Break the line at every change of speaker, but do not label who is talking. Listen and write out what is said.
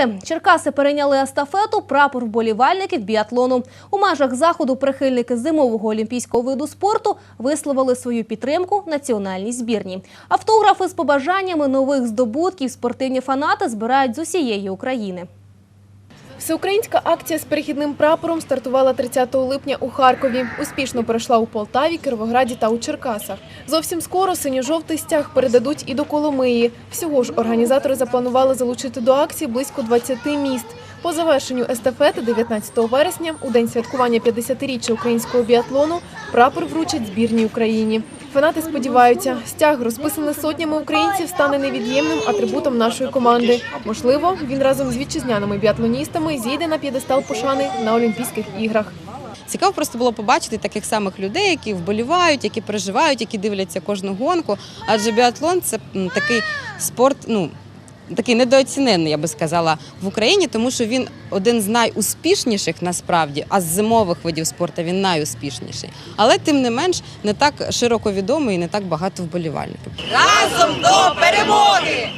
перемоги. Черкаси перейняли естафету прапор вболівальників біатлону. У межах заходу прихильники зимового олімпійського виду спорту висловили свою підтримку національній збірні. Автографи з побажаннями нових здобутків спортивні фанати збирають з усієї України.
Всеукраїнська акція з перехідним прапором стартувала 30 липня у Харкові. Успішно пройшла у Полтаві, Кировограді та у Черкасах. Зовсім скоро синьо-жовтий стяг передадуть і до Коломиї. Всього ж організатори запланували залучити до акції близько 20 міст. По завершенню естафети 19 вересня, у день святкування 50-річчя українського біатлону, прапор вручать збірній Україні. Фанати сподіваються, стяг, розписаний сотнями українців, стане невід'ємним атрибутом нашої команди. Можливо, він разом з вітчизняними біатлоністами зійде на п'єдестал пошани на Олімпійських іграх.
Цікаво просто було побачити таких самих людей, які вболівають, які переживають, які дивляться кожну гонку. Адже біатлон це такий спорт, ну такий недооцінений, я би сказала, в Україні, тому що він один з найуспішніших насправді, а з зимових видів спорту він найуспішніший. Але тим не менш не так широко відомий і не так багато вболівальників.
Разом до перемоги!